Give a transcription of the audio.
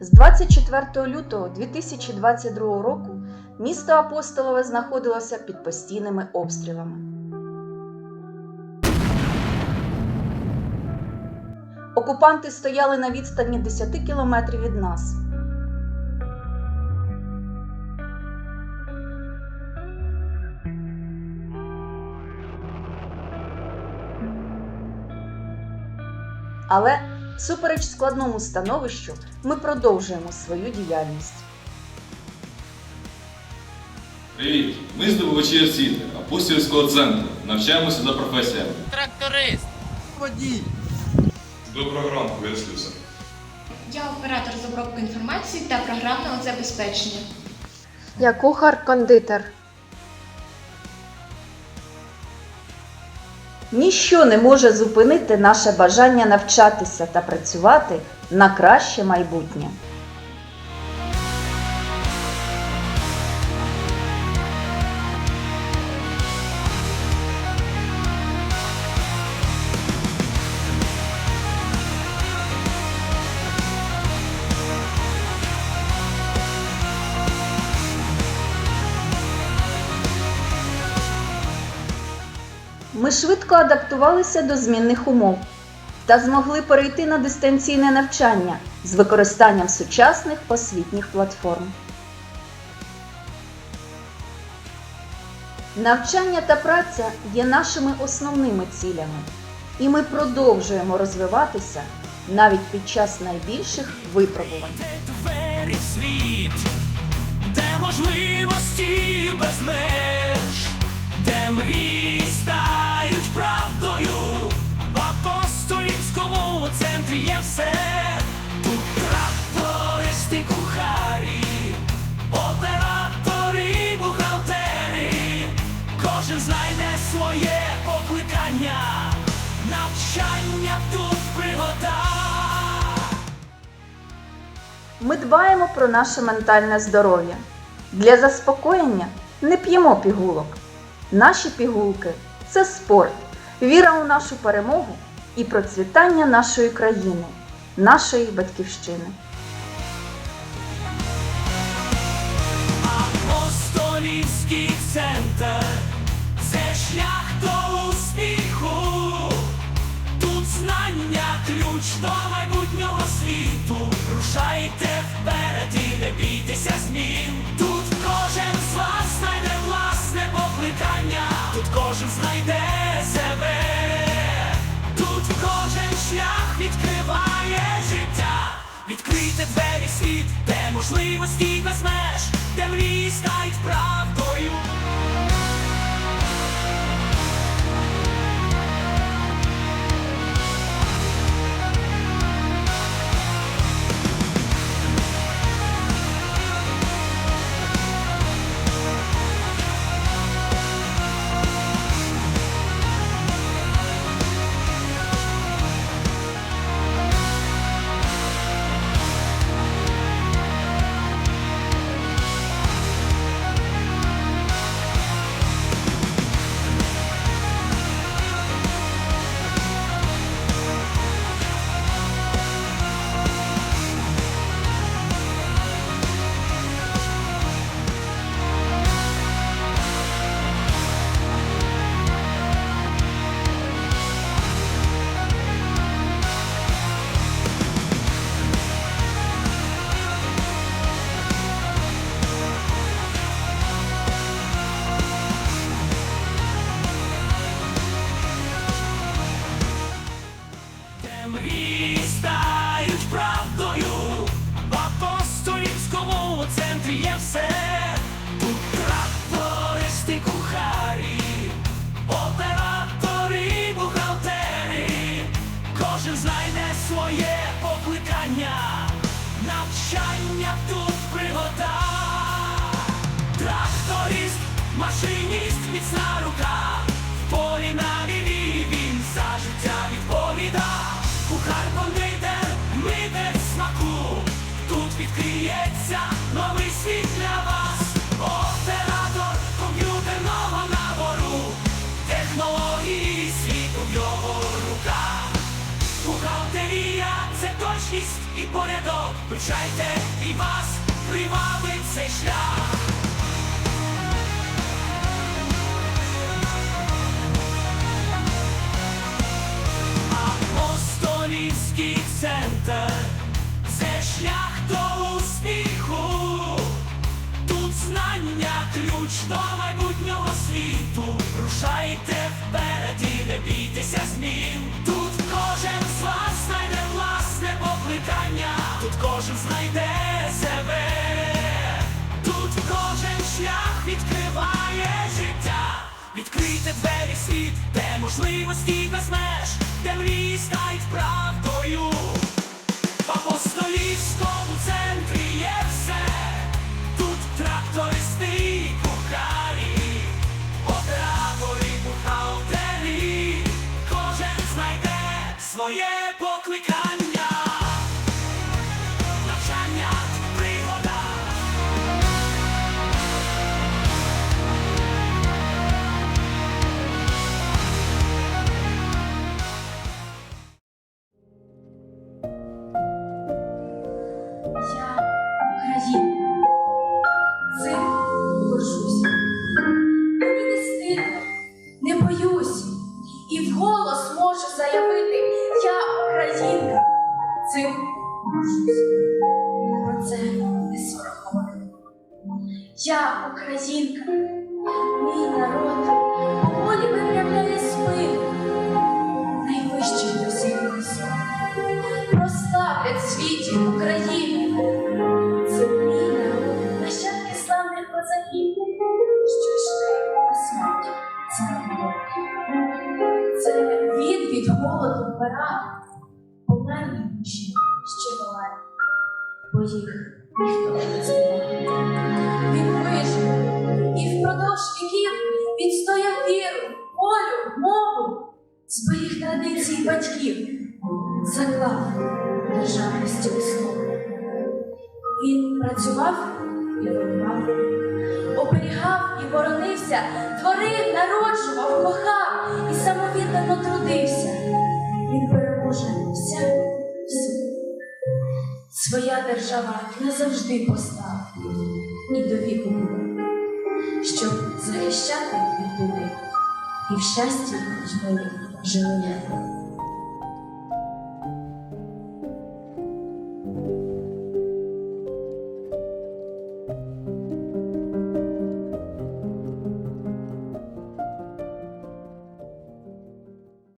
24 лютого 2022 року місто Апостолове знаходилося під постійними обстрілами. Окупанти стояли на відстані 10 кілометрів від нас. Але всупереч складному становищу ми продовжуємо свою діяльність. Привіт! Ми здобувачі освіти Апостольського центру. Навчаємося за професіями. Тракторист. Водій. Доброго ранку, я Слюса. Я оператор з обробки інформації та програмного забезпечення. Я кухар-кондитер. Ніщо не може зупинити наше бажання навчатися та працювати на краще майбутнє. Ми швидко адаптувалися до змінних умов та змогли перейти на дистанційне навчання з використанням сучасних освітніх платформ. Навчання та праця є нашими основними цілями, і ми продовжуємо розвиватися навіть під час найбільших випробувань. Світ, де можливості без меж, де мрії стають правдою. В апостолівському центрі є все. Тут трактористи, кухарі, оператори, бухгалтери. Кожен знайде своє покликання, навчання тут пригода. Ми дбаємо про наше ментальне здоров'я. Для заспокоєння не п'ємо пігулок. Наші пігулки це спорт, віра у нашу перемогу і процвітання нашої країни, нашої батьківщини. Апостолівський центр це шлях до успіху. Тут знання ключ до майбутнього світу. Рушайте вперед і не бійтеся змін. Тут кожен з вас знайде власне покликання. Тут кожен знайде шлях відкриває життя. Відкрийте двері світ, де можливості без меж, де мрії стають правдою. Центрі є все. Тут трактористи, кухарі, оператори, бухгалтери. Кожен знайде своє покликання, навчання тут пригода. Тракторист, машиніст, міцна рука, порядок, Вивчайте і вас привабить цей шлях. Апостолівський центр це шлях до успіху. Тут знання ключ до майбутнього світу. Рушайте вперед і не бійтеся змін. Тут кожен з вас знайде власне покликання. Тут кожен знайде себе. Тут кожен шлях відкриває життя. Відкрийте двері світ, де можливості без де мрії стають правдою. В апостолівському центрі Українка, мій народ поволі виправляє спину. Найвищим досягли сон. Прославлять світі Україну. Це мій народ, нащадки славних козаків, що йшли на смерть царем. Це він від голоду вмирав, померли душі ще далеко, бо їх. Він вижив і впродовж віків відстояв віру, волю, мову, зберіг традиції батьків, заклав державності весло. Він працював і воював, оберігав і боронився, творив, народжував, кохав і самовіддано трудився. Держава назавжди постав і до віку буде, щоб захищати від біди і в щасті й жили.